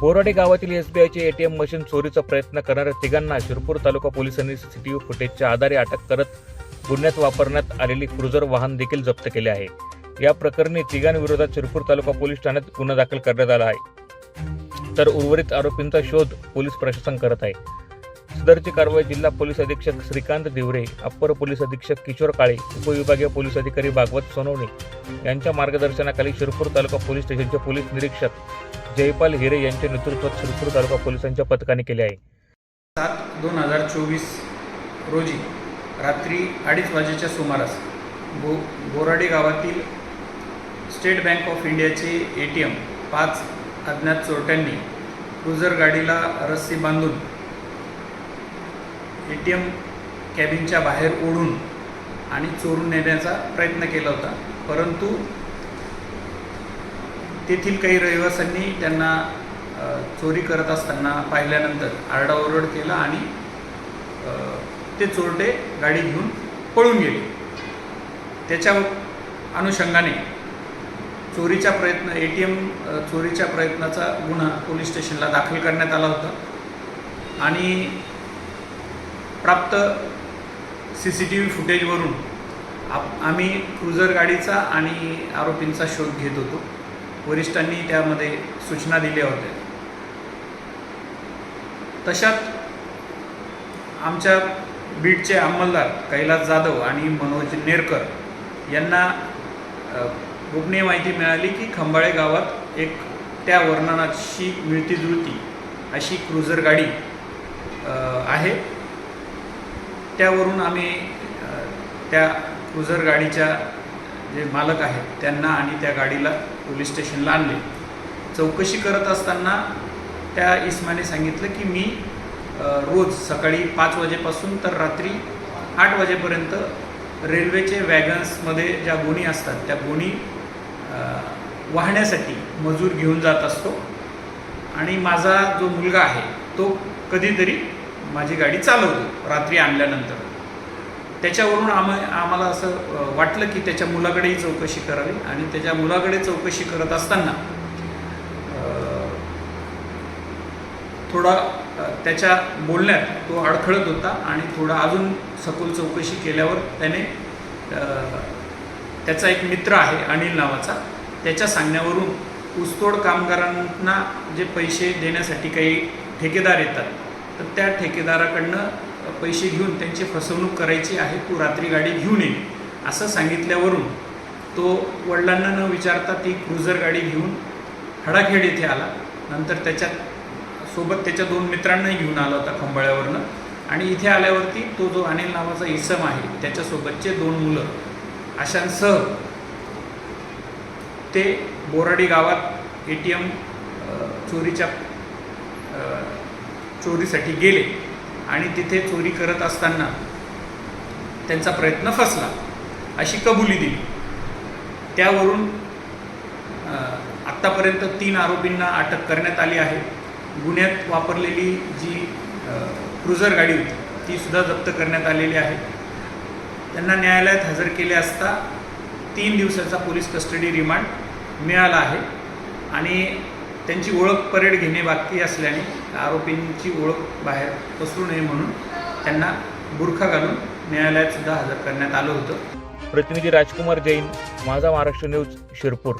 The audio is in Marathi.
बोराडे गावातील एसबीआयचे एटीएम मशीन चोरीचा प्रयत्न करणाऱ्या तिघांना शिरपूर तालुका पोलिसांनी सीसीटीव्ही फुटेजच्या आधारे अटक करत गुन्ह्यात वापरण्यात आलेली क्रुझर वाहन देखील जप्त केले आहे. या प्रकरणी तिघांविरोधात शिरपूर तालुका पोलीस ठाण्यात गुन्हा दाखल करण्यात आला आहे. तर उर्वरित आरोपींचा शोध पोलीस प्रशासन करत आहे. सदरची कारवाई जिल्हा पोलीस अधीक्षक श्रीकांत दिवरे अप्पर पोलीस अधीक्षक किशोर काळे उपविभागीय पोलीस अधिकारी भागवत सोनवणे यांच्या मार्गदर्शनाखाली शिरपूर तालुका पोलीस स्टेशनचे पोलीस निरीक्षक जयपाल हिरे यांच्या नेतृत्वात शिरपूर तालुका पोलिसांच्या पथकाने केले आहे. सात दोन हजार चोवीस रोजी रात्री अडीच वाजेच्या सुमारास बो बोराडे गावातील स्टेट बँक ऑफ इंडियाचे ए टी एम पाच अज्ञात चोरट्यांनी क्रुझर गाडीला रस्सी बांधून ए टी एम कॅबिनच्या बाहेर ओढून आणि चोरून नेण्याचा प्रयत्न केला होता. परंतु तेथील काही रहिवाशांनी त्यांना चोरी करत असताना पाहिल्यानंतर आरडाओरड केला आणि ते चोरटे गाडी घेऊन पळून गेले. त्याच्या अनुषंगाने चोरीचा प्रयत्न ए टी एम चोरीच्या प्रयत्नाचा गुन्हा पोलीस स्टेशनला दाखल करण्यात आला होता आणि प्राप्त सी सी टी व्ही फुटेजवरून आप आम्ही क्रुझर गाडीचा आणि आरोपींचा शोध घेत होतो. वरिष्ठांनी त्यामध्ये सूचना दिल्या होत्या. तशात आमच्या बीडचे अंमलदार कैलास जाधव आणि मनोज नेरकर यांना गोपनीय माहिती मिळाली की खंबाळे गावात एक त्या वर्णनाशी मिळती जुळती अशी क्रुझर गाडी आहे. त्यावरून आम्ही त्या क्रुझर गाडीच्या जे मालक आहेत त्यांना आणि त्या गाडीला पोलीस स्टेशनला आणले. चौकशी करत असताना त्या इस्माने सांगितलं की मी रोज सकाळी पाच वाजेपासून तर रात्री आठ वाजेपर्यंत रेल्वेचे वॅगन्समध्ये ज्या गोणी असतात त्या गोणी वाहण्यासाठी मजूर घेऊन जात असतो. आणि माझा जो मुलगा आहे तो कधीतरी माझी गाडी चालवतो रात्री आणल्यानंतर. त्याच्यावरून आम आम्हाला असं वाटलं की त्याच्या मुलाकडेही चौकशी करावी आणि त्याच्या मुलाकडे चौकशी करत असताना थोडा त्याच्या बोलण्यात तो अडखळत होता आणि थोडा अजून सखोल चौकशी केल्यावर त्याने त्याचा एक मित्र आहे अनिल नावाचा त्याच्या सांगण्यावरून ऊसतोड कामगारांना जे पैसे देण्यासाठी काही ठेकेदार येतात तर त्या ठेकेदाराकडनं पैसे घेऊन त्यांची फसवणूक करायची आहे तू रात्री गाडी घेऊन ये असं सांगितल्यावरून तो वडिलांना न विचारता ती क्रुझर गाडी घेऊन हडाखेड येथे आला. नंतर त्याच्यात सोबत त्याच्या दोन मित्रांनाही घेऊन आला होता खंबाळ्यावरनं. आणि इथे आल्यावरती तो जो अनिल नावाचा इसम आहे त्याच्यासोबतचे दोन मुलं अशांसह ते बोराडी गावात ए टी एम चोरीच्या चोरीसाठी गेले. आणि तिथे चोरी करत असताना त्यांचा प्रयत्न फसला अशी कबुली दिली. त्यावरून आत्तापर्यंत तीन आरोपींना अटक करण्यात आली आहे. गुन्ह्यात वापरलेली जी क्रुझर गाडी होती ती सुद्धा जप्त करण्यात आलेली आहे. त्यांना न्यायालयात हजर केले असता तीन दिवसाचा पोलीस कस्टडी रिमांड मिळाला आहे. आणि त्यांची ओळख परेड घेणे बाकी असल्याने आरोपींची ओळख बाहेर पसरू नये म्हणून त्यांना बुरखा घालून न्यायालयात सुद्धा हजर करण्यात आलं होतं. प्रतिनिधी राजकुमार जैन माझा महाराष्ट्र न्यूज शिरपूर.